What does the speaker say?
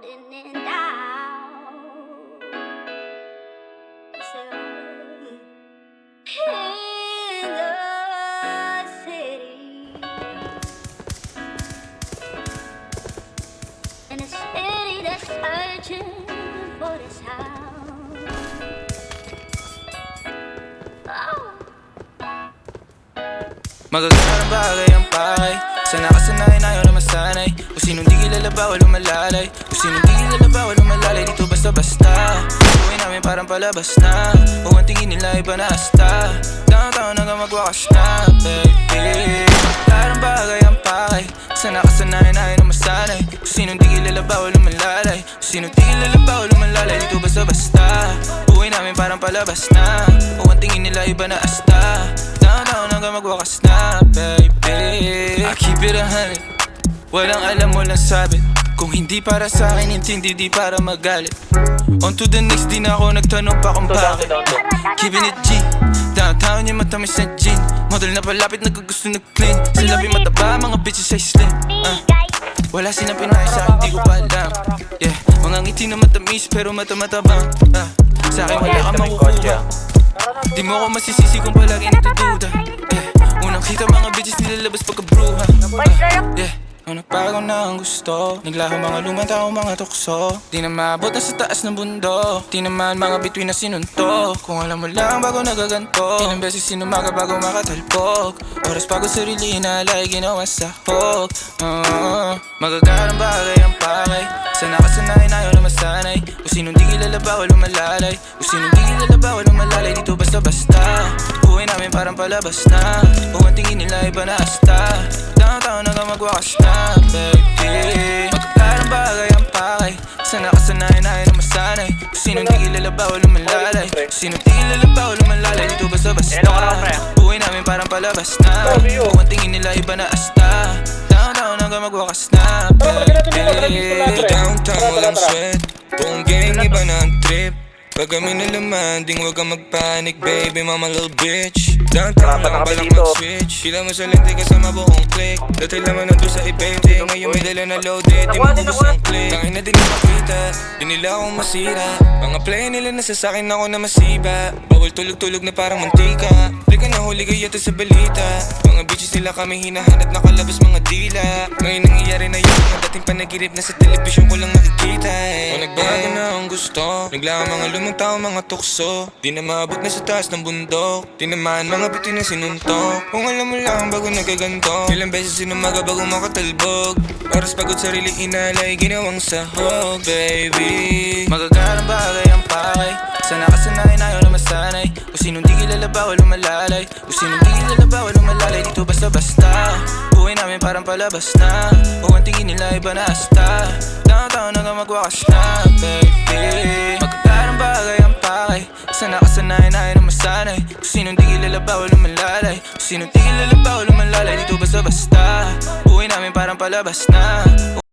holding it down. So, in the city, in a city that's searching for the sound. Magagana bagay ang bahay Sana ka sanay na yun naman sanay Kung sinong di kilala bawal umalalay. Kung sinong di kilala bawal umalalay. Dito basta-basta. Buhay namin parang palabas na. Kung ang tingin nila iba na asta Downtown hanggang magwakas na baby. Garang bagay ang pakay Sana kasanayan ayaw na masanay. Kung sinong di kilala bawal umalalay. Kung sinong di kilala bawal umalalay. Dito basta-basta. Buhay namin parang palabas na. Kung ang tingin nila iba na asta Downtown hanggang magwakas na, baby. I keep it a hundred Walang alam, walang sabit Kung hindi para sa akin, intindi, di para magalit. On to the next, di na ako nagtanong pa kung bakit. Keeping it G. Downtown yung matamis na gin Model na palapit, nagkagusto nag-clean Sila mataba, mga bitches ay slim. Uh. Wala silang pinay sa akin, di ko pa alam. Yeah, mga ngiti na matamis pero mata-matabang uh. Sa akin wala kang makukuha. Di mo ako masisisi kung palagi nagdududa yeah. Unang kita mga bitches nilalabas pagkabruha. Uh, Yeah Nung nagbago na ang gusto Naglaho mga lumang tao mga tukso. Di na maabot na sa taas ng bundok Di naman mga bituin na sinuntok Kung alam mo lang bago nagaganto. Ilang beses sinumaga bago makatalpok. Oras bago sarili inalay ginawa sa hok uh, Magagarang bagay ang pakay Sana kasanayan ayaw na masanay Kung sinong di kilala bawal umalalay Kung sinong di kilala bawal umalalay Dito basta-basta. Buhay namin parang palabas na. Kung ang tingin nila iba na asta Downtown hanggang magwakas na, baby. Magkakarang bagay ang pakay Sana kasanayan ayaw na masanay sinong di kilala bawal umalalay Kung sinong di kilala bawal umalalay Dito basta-basta. Buhay namin parang palabas na. Kung ang tingin nila iba na asta. Downtown hanggang magwakas na, baby. Downtown walang sweat Buong gang iba na ang trip. Pag kami nalaman, ding huwag kang magpanik baby. Mama little bitch Downtown kami balang dito. mag-switch Kila mo sa lente kasama buong click Dati naman nandun sa ibente Ngayon may dala na loaded, di mo ubus ang click Tangin na din makita, di nila ako masira. Mga play nila nasa sakin ako na masiba. Bawal tulog-tulog na parang mantika. Di ka nahuli kaya to sa balita. Mga bitches nila kami hinahanap. Nakalabas mga dila. Ngayon dating panaginip na sa telebisyon ko lang nakikita eh. Kung nagbago na ang gusto. Naglaan mga lumang tao mga tukso. Di na maabot na sa taas ng bundok. Di naman mga biti na sinuntok. Kung alam mo lang bago nagaganto. Ilang beses sinumaga bago makatalbog. Oras pagod sarili inalay ginawang sahog baby. Magagarang bagay ang pakay Sana kasanayan ayaw na masanay. Kung sinong di kilala bawal umalalay Kung sinong di kilala bawal umalalay parang palabas na. Kung ang tingin nila iba na asta Downtown hanggang magwakas na, baby. Magagarang bagay ang pakay Sana kasanayan ayaw na masanay Kung sinong di kilala bawal umalalay Kung sinong di kilala bawal umalalay Dito basta-basta. Buhay namin parang palabas na